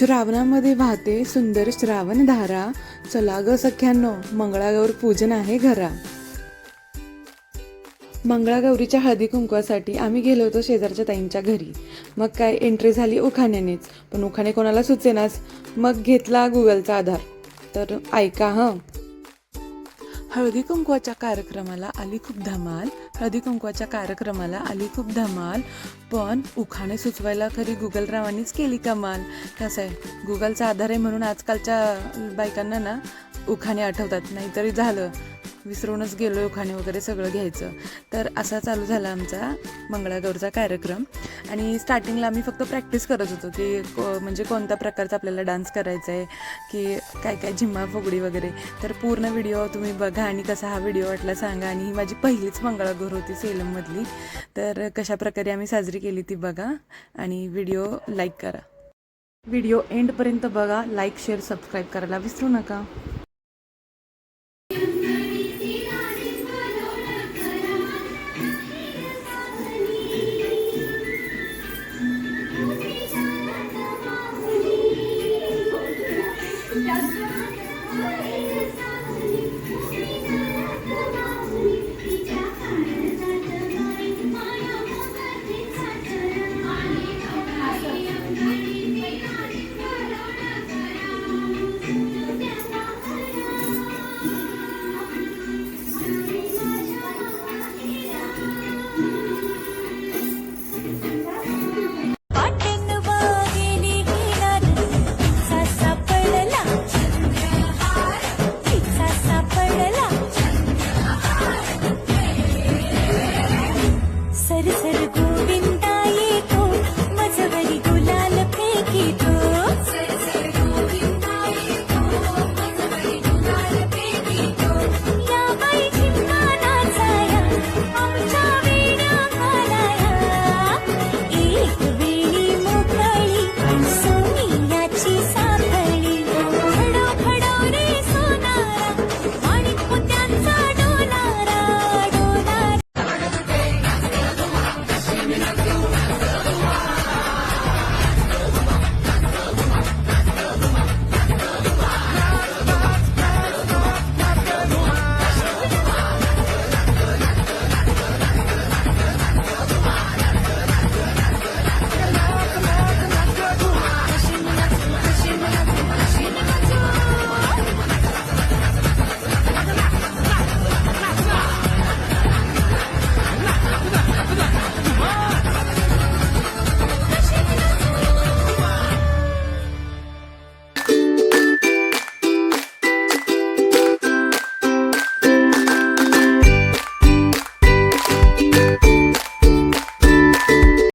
श्रावणामध्ये वाहते सुंदर श्रावण धारा. चला ग सख्यांनो मंगळागौर पूजन आहे घरा. मंगळागौरीच्या हळदी कुंकवासाठी आम्ही गेलो होतो शेजारच्या ताईंच्या घरी. मग काय एंट्री झाली उखाण्यानेच. पण उखाणे कोणाला सुचेनाच? मग घेतला गुगलचा आधार. तर ऐका हं. हळदी कुंकवाच्या कार्यक्रमाला आली खूप धमाल. हळदी कुंकवाच्या कार्यक्रमाला आली खूप धमाल. पण उखाणे सुचवायला खरी गुगलरावांनीच केली कमाल. कसं आहे? गुगलचा आधार आहे म्हणून आजकालच्या बायकांना ना उखाणे आठवतात. नाहीतरी झालं. विसरूनच गेलो खाणे वगैरे सगळं घ्यायचं. तर असा चालू झाला आमचा मंगळागौरचा कार्यक्रम. आणि स्टार्टिंगला आम्ही फक्त प्रॅक्टिस करत होतो की को म्हणजे कोणत्या प्रकारचा आपल्याला डान्स करायचा आहे की काय काय झिम्मा फुगडी वगैरे. तर पूर्ण व्हिडिओ तुम्ही बघा आणि कसा हा व्हिडिओ वाटला सांगा. आणि ही माझी पहिलीच मंगळागौर होती सेलममधली. तर कशा प्रकारे आम्ही साजरी केली ती बघा आणि व्हिडिओ लाईक करा. व्हिडिओ एंडपर्यंत बघा लाईक शेअर सबस्क्राईब करायला विसरू नका.